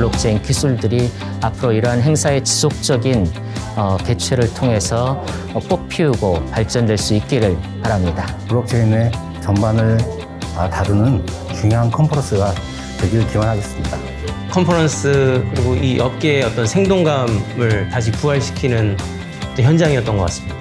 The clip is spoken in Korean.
블록체인 기술들이 앞으로 이러한 행사의 지속적인 어, 개최를 통해서 어, 꽃피우고 발전될 수 있기를 바랍니다. 블록체인의 전반을 아, 다루는 중요한 컨퍼런스가 되기를 기원하겠습니다. 컨퍼런스 그리고 이 업계의 어떤 생동감을 다시 부활시키는 현장이었던 것 같습니다.